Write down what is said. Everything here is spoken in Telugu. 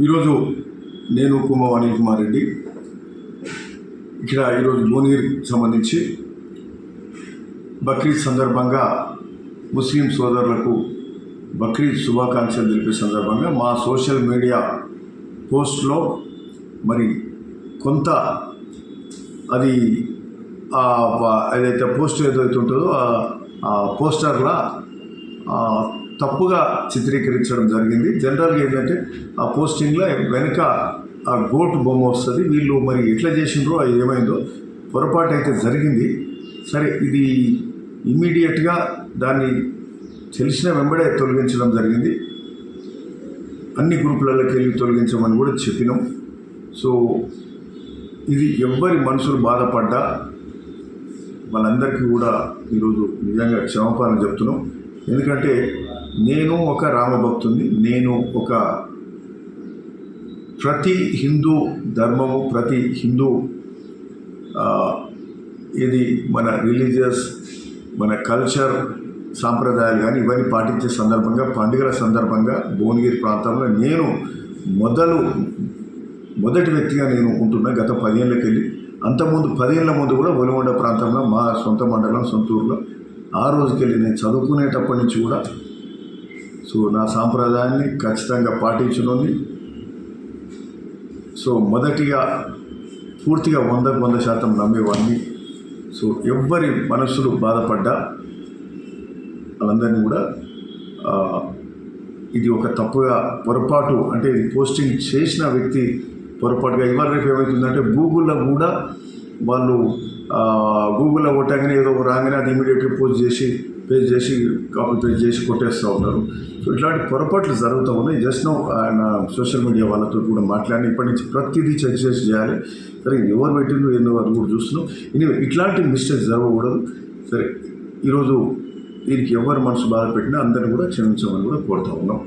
ఈరోజు నేను కుమ్మ అనిల్ కుమార్ రెడ్డి ఇక్కడ ఈరోజు భువనగిరికి సంబంధించి బక్రీద్ సందర్భంగా ముస్లిం సోదరులకు బక్రీద్ శుభాకాంక్షలు తెలిపే సందర్భంగా మా సోషల్ మీడియా పోస్ట్లో మరి కొంత అది ఆ ఏదైతే పోస్ట్ ఏదైతే ఉంటుందో ఆ- పోస్టర్ల తప్పుగా చిత్రీకరించడం జరిగింది. జనరల్గా ఏంటంటే ఆ పోస్టింగ్లో వెనుక ఆ గోటు బొమ్మ వస్తుంది. వీళ్ళు మరి ఎట్లా చేసిండ్రో అది ఏమైందో పొరపాటు అయితే జరిగింది. సరే ఇది ఇమ్మీడియట్గా దాన్ని తెలిసిన వెంబడే తొలగించడం జరిగింది. అన్ని గ్రూపులలోకి వెళ్ళి తొలగించమని కూడా చెప్పినాం. సో ఇది ఎవ్వరి మనసులు బాధపడ్డా వాళ్ళందరికీ కూడా ఈరోజు నిజంగా క్షమాపణ చెప్తున్నాం. ఎందుకంటే నేను ఒక రామభక్తుని నేను ఒక ప్రతి హిందూ ధర్మము ప్రతి హిందూ ఇది మన రిలీజియస్ మన కల్చర్ సాంప్రదాయాలు కానీ ఇవన్నీ పాటించే సందర్భంగా పండుగల సందర్భంగా భువనగిరి ప్రాంతంలో నేను మొదలు మొదటి వ్యక్తిగా నేను ఉంటున్నా గత పదేళ్ళకి వెళ్ళి అంతకుముందు పదేళ్ళ ముందు కూడా ఒలిగొండ ప్రాంతంలో మా సొంత మండలం సొంతూరులో. ఆ రోజుకెళ్ళి నేను చదువుకునేటప్పటి నుంచి కూడా సో నా సాంప్రదాయాన్ని ఖచ్చితంగా పాటించుకుని సో మొదటిగా పూర్తిగా వందకు వంద శాతం నమ్మేవాడిని. సో ఎవ్వరి మనస్సులు బాధపడ్డా వాళ్ళందరినీ కూడా ఇది ఒక తప్పుగా పొరపాటు అంటే ఇది పోస్టింగ్ చేసిన వ్యక్తి పొరపాటుగా ఇవాళ రేపు ఏమవుతుందంటే గూగుల్లో కూడా వాళ్ళు గూగుల్లో కొట్టగానే ఏదో ఒక రాగానే అది ఇమీడియట్గా పోస్ట్ చేసి పేజ్ చేసి కాపీ పేజ్ చేసి కొట్టేస్తూ ఉన్నారు. సో ఇట్లాంటి పొరపాట్లు జరుగుతూ ఉన్నాయి. జస్ట్ నో ఆయన సోషల్ మీడియా వాళ్ళతో కూడా మాట్లాడి ఇప్పటి నుంచి ప్రతిదీ చెక్ చేసి చేయాలి. సరే ఎవరు పెట్టిందో ఏందో అది కూడా చూస్తున్నాం. ఇని ఇట్లాంటి మిస్టేక్స్ జరగకూడదు. సరే ఈరోజు దీనికి ఎవరు మనసు బాధ పెట్టినా అందరిని కూడా క్షమించమని కూడా కోరుతా ఉన్నాం.